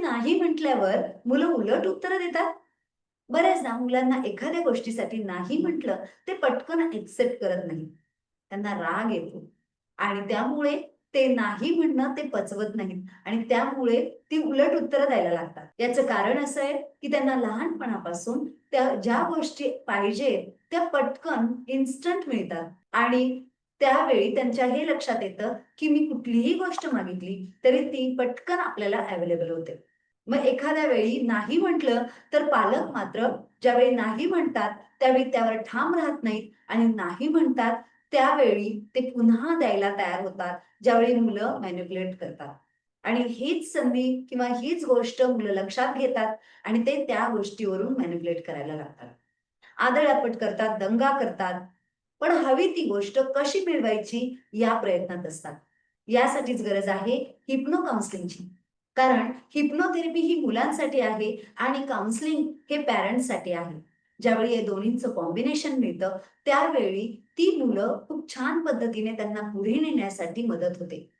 नाही म्हटल्यावर मुलं उलट उत्तरं देतात? बऱ्याचदा मुलांना एखाद्या गोष्टीसाठी नाही म्हटलं ते पटकन एक्सेप्ट करत नाही. त्यांना राग येतो. आणि त्यामुळे ते नाही म्हणणं ते पचवत नाहीत आणि त्यामुळे ती उलट उत्तरं द्यायला लागतात. याचं कारण असं आहे की त्यांना लहानपणापासून त्या ज्या गोष्टी पाहिजेत त्या पटकन इन्स्टंट मिळतात. आणि त्यावेळी त्यांच्या हे लक्षात येतं की मी कुठलीही गोष्ट मागितली तरी ती पटकन आपल्याला अवेलेबल होते. मग एखाद्या वेळी नाही म्हटलं तर पालक मात्र ज्यावेळी नाही म्हणतात त्यावेळी त्यावर ठाम राहत नाहीत आणि नाही म्हणतात त्यावेळी ते पुन्हा द्यायला तयार होतात ज्यावेळी मुलं मॅनिप्युलेट करतात. आणि हीच संधी किंवा हीच गोष्ट मुलं लक्षात घेतात आणि ते त्या गोष्टीवरून मॅनिप्युलेट करायला लागतात. आदळापट करतात दंगा करतात पण हवी ती गोष्ट कशी मिळवायची या प्रयत्नात असतात. यासाठीच गरज आहे हिप्नो काउन्सिलिंगची. कारण हिप्नोथेरपी ही मुलांसाठी आहे आणि काउन्सिलिंग हे पॅरेंट्ससाठी आहे. ज्यावेळी या दोन्हींचं कॉम्बिनेशन मिळतं त्यावेळी ती मुलं खूप छान पद्धतीने त्यांना पुढे नेण्यासाठी मदत होते.